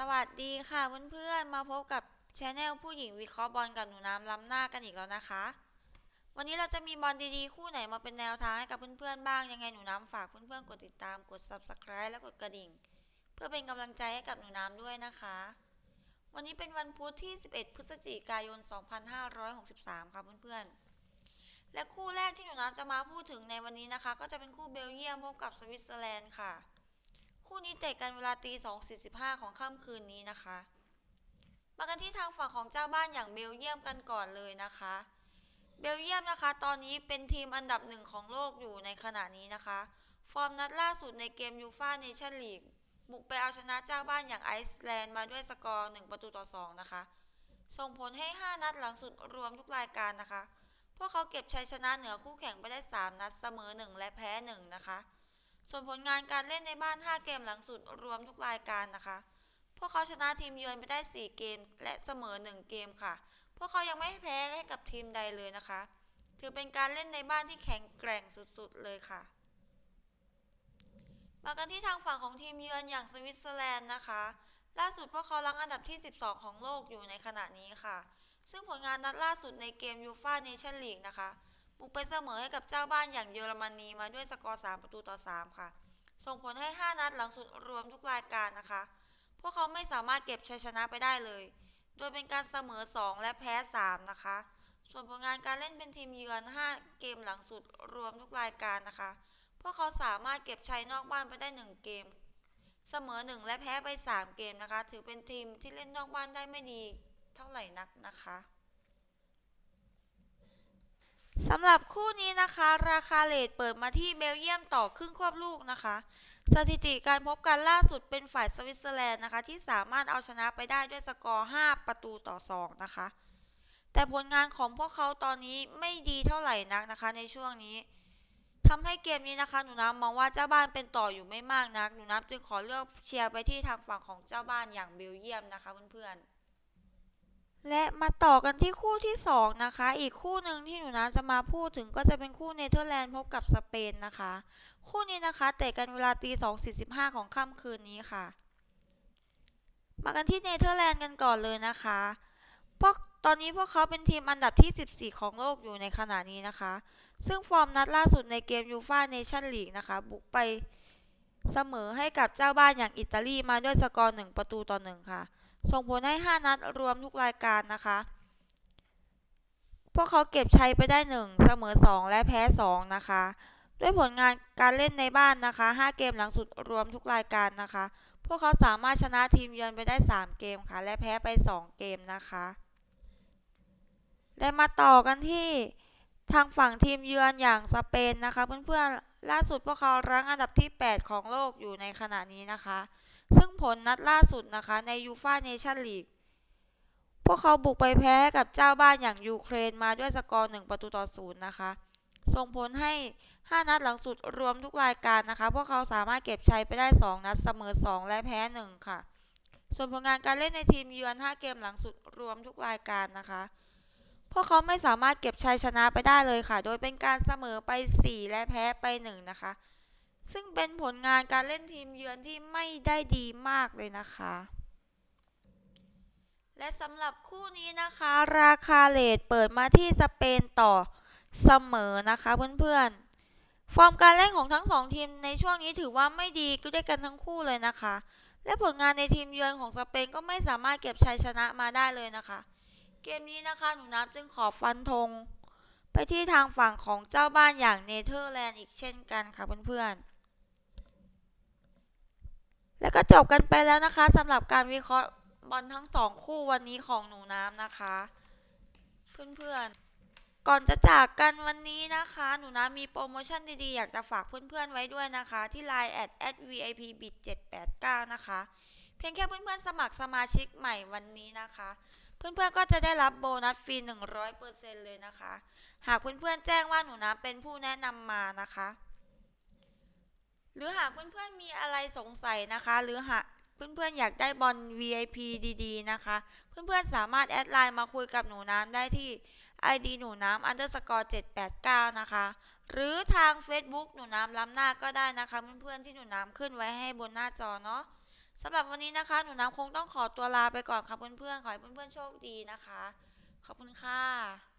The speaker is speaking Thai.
สวัสดีค่ะเพื่อนๆ มาพบกับช anel ผู้หญิงวิเคราะห์บอลกับหนูน้ำล้ำหน้ากันอีกแล้วนะคะ วันนี้เราจะมีบอลดีๆ คู่ไหนมาเป็นแนวทางให้กับเพื่อนๆบ้างยังไงหนูน้ำฝากเพื่อนๆกดติดตามกด subscribe และกดกระดิ่ง เพื่อเป็นกำลังใจให้กับหนูน้ำด้วยนะคะ วันนี้เป็นวันพุธที่ 11 พฤศจิกายน 2563 ค่ะเพื่อนๆ และคู่แรกที่หนูน้ำจะมาพูดถึงในวันนี้นะคะ ก็จะเป็นคู่เบลเยียมพบกับสวิตเซอร์แลนด์ค่ะ คู่นี้เตะกันเวลาตี2.45ของค่ำคืนนี้นะคะ มากันที่ทางฝั่งของเจ้าบ้านอย่างเบลเยียมกันก่อนเลยนะคะ เบลเยียมนะคะ ตอนนี้เป็นทีมอันดับหนึ่งของโลกอยู่ในขณะนี้นะคะ ฟอร์มนัดล่าสุดในเกมยูฟ่าเนชั่นลีกบุกไปเอาชนะเจ้าบ้านอย่างไอซ์แลนด์มาด้วยสกอร์1ประตูต่อ 2 นะคะ ส่งผลให้ 5 นัดหลังสุดรวมทุกรายการนะคะ พวกเขาเก็บชัยชนะเหนือคู่แข่งไปได้ 3 นัดเสมอ 1 และแพ้ 1 นะคะ ส่วนผลงานการเล่นในบ้าน 5 เกมหลังสุดรวมทุกรายการนะคะ พวกเขาชนะทีมเยือนไปได้ 4 เกมและเสมอ 1 เกมค่ะ พวกเขายังไม่แพ้ให้กับทีมใดเลยนะคะ ถือเป็นการเล่นในบ้านที่แข็งแกร่งสุดๆเลยค่ะ มากันที่ทางฝั่งของทีมเยือนอย่างสวิตเซอร์แลนด์นะคะ ล่าสุดพวกเขารังอันดับที่ 12 ของโลกอยู่ในขณะนี้ค่ะ ซึ่งผลงานนัดล่าสุดในเกมยูฟ่าเนชั่นลีกนะคะ บุกไปเสมอให้กับเจ้าบ้านอย่างเยอรมนีมาด้วยสกอร์ 3 ประตูต่อ 3 ค่ะ ส่งผลให้ 5 นัดหลังสุดรวมทุกรายการนะคะ พวกเขาไม่สามารถเก็บชัยชนะไปได้เลย โดยเป็นการเสมอ 2 และแพ้ 3 นะคะ ส่วนผลงานการเล่นเป็นทีมเยือน 5 เกมหลังสุดรวมทุกรายการนะคะ พวกเขาสามารถเก็บชัยนอกบ้านไปได้ 1 เกม เสมอ 1 และแพ้ไป 3 เกมนะคะ ถือเป็นทีมที่เล่นนอกบ้านได้ไม่ดีเท่าไหร่นักนะคะ สำหรับคู่นี้นะคะ ราคาเลทเปิดมาที่เบลเยียมต่อครึ่งควบลูกนะคะ สถิติการพบกันล่าสุดเป็นฝ่ายสวิตเซอร์แลนด์นะคะ ที่สามารถเอาชนะไปได้ด้วยสกอร์ 5 ประตูต่อ 2 นะคะ แต่ผลงานของพวกเขาตอนนี้ไม่ดีเท่าไหร่นักนะคะในช่วงนี้ทำให้เกมนี้นะคะหนูน้ำมองว่าเจ้าบ้านเป็นต่ออยู่ไม่มากนักหนูน้ำจึงขอเลือกเชียร์ไปที่ทางฝั่งของเจ้าบ้านอย่างเบลเยียมนะคะเพื่อนๆ และมาต่อกันที่คู่ที่ 2 นะคะ อีกคู่หนึ่งที่หนูน้ำจะมาพูดถึงก็จะเป็นคู่เนเธอร์แลนด์พบกับสเปนนะคะ คู่นี้นะคะเตะกันเวลาตี2.45ของค่ำคืนนี้ค่ะ มากันที่เนเธอร์แลนด์กันก่อนเลยนะคะพวกตอนนี้พวกเขาเป็นทีมอันดับที่ 14 ของโลกอยู่ในขณะนี้นะคะ ซึ่งฟอร์มนัดล่าสุดในเกมยูฟ่าเนชั่นลีกนะคะ บุกไปเสมอให้กับเจ้าบ้านอย่างอิตาลีมาด้วยสกอร์1ประตูต่อ1ค่ะ ส่งผลให้ 5 นัดรวมทุกรายการนะคะ พวกเขาเก็บชัยไปได้ 1 เสมอ 2 และแพ้ 2 นะคะ ด้วยผลงานการเล่นในบ้านนะคะ 5 เกมหลังสุดรวมทุกรายการนะคะ พวกเขาสามารถชนะทีมเยือนไปได้ 3 เกมค่ะ และแพ้ไป 2 เกมนะคะ และมาต่อกันที่ทางฝั่งทีมเยือนอย่างสเปนนะคะ เพื่อนๆล่าสุดพวกเขารั้งอันดับที่ 8 ของโลกอยู่ในขณะนี้นะคะ ซึ่งผลนัดล่าสุดนะคะในยูฟ่าเนชั่นลีกพวกเขาบุกไปแพ้กับเจ้าบ้านอย่างยูเครนมาด้วยสกอร์1ประตูต่อ0นะคะ ส่งผลให้ 5 นัดหลังสุดรวมทุกรายการนะคะ พวกเขาสามารถเก็บชัยไปได้ 2 นัดเสมอ 2 และแพ้ 1 ค่ะ ส่วนผลงานการเล่นในทีมเยือน 5 เกมหลังสุดรวมทุกรายการนะคะ พวกเขาไม่สามารถเก็บชัยชนะไปได้เลยค่ะ โดยเป็นการเสมอไป 4 และแพ้ไป 1 นะคะ ซึ่งเป็นผลงานการเล่นทีมเยือนที่ไม่ได้ดีมากเลยนะคะ และสำหรับคู่นี้นะคะ ราคาเลทเปิดมาที่สเปนต่อเสมอนะคะเพื่อนๆ ฟอร์มการเล่นของทั้งสองทีมในช่วงนี้ถือว่าไม่ดีก็ด้วยกันทั้งคู่เลยนะคะ และผลงานในทีมเยือนของสเปนก็ไม่สามารถเก็บชัยชนะมาได้เลยนะคะ เกมนี้นะคะหนูนับจึงขอฟันธงไปที่ทางฝั่งของเจ้าบ้านอย่างเนเธอร์แลนด์อีกเช่นกันค่ะเพื่อนๆ แล้วก็จบกันไปแล้วนะคะสำหรับการวิเคราะห์บอลทั้งสองคู่วันนี้ของหนูน้ำนะคะ เพื่อนๆ ก่อนจะจากกันวันนี้นะคะ หนูน้ำมีโปรโมชั่นดีๆ อยากจะฝากเพื่อนๆไว้ด้วยนะคะ ที่ Line at at vip bit 789 นะคะ เพียงแค่เพื่อนๆ สมัครสมาชิกใหม่วันนี้นะคะ เพื่อนๆ ก็จะได้รับโบนัสฟรี 100%เลยนะคะ หากเพื่อนๆ แจ้งว่าหนูน้ำเป็นผู้แนะนำมานะคะ หรือหากเพื่อนๆมีอะไรสงสัยนะคะ หรือหากเพื่อนๆอยากได้บอล VIP ดีๆนะคะ เพื่อนๆสามารถแอดไลน์มาคุยกับหนูน้ำได้ที่ ID หนูน้ำ underscore 789 นะคะ หรือทาง Facebook หนูน้ำล้ำหน้าก็ได้นะคะ เพื่อนๆที่หนูน้ำขึ้นไว้ให้บนหน้าจอเนาะสำหรับวันนี้นะคะ หนูน้ำคงต้องขอตัวลาไปก่อนค่ะเพื่อนๆขอให้เพื่อนๆโชคดีนะคะ ขอบคุณค่ะ